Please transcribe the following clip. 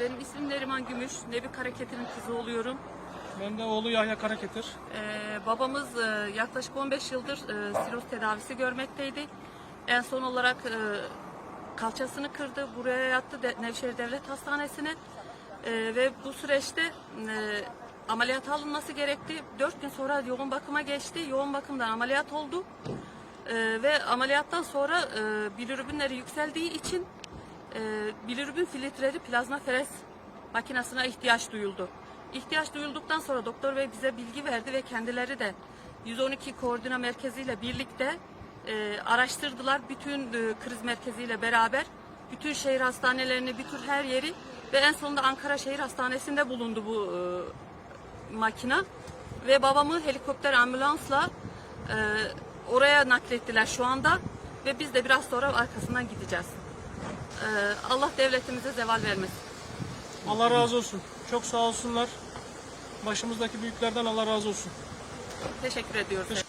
benim ismim Neriman Gümüş. Nebik Hareketi'nin kızı oluyorum. Ben de oğlu Yahya Karaketir. Ee, babamız e, yaklaşık 15 yıldır e, siroz tedavisi görmekteydi. En son olarak e, kalçasını kırdı. Buraya yattı de, Nevşehir Devlet Hastanesi'ne. E, ve bu süreçte e, ameliyat alınması gerekti. 4 gün sonra yoğun bakıma geçti. Yoğun bakımdan ameliyat oldu. E, ve ameliyattan sonra e, bilirubinleri yükseldiği için bilirubin filtreleri plazma feres makinesine ihtiyaç duyuldu. İhtiyaç duyulduktan sonra doktor bey bize bilgi verdi ve kendileri de 112 koordine merkeziyle birlikte e, araştırdılar. Bütün e, kriz merkeziyle beraber bütün şehir hastanelerini, bütün her yeri ve en sonunda Ankara Şehir Hastanesi'nde bulundu bu e, makina ve babamı helikopter ambulansla e, oraya naklettiler şu anda ve biz de biraz sonra arkasından gideceğiz. E, Allah devletimize zeval vermesin. Allah razı olsun. Çok sağ olsunlar. Başımızdaki büyüklerden Allah razı olsun. Teşekkür ediyoruz.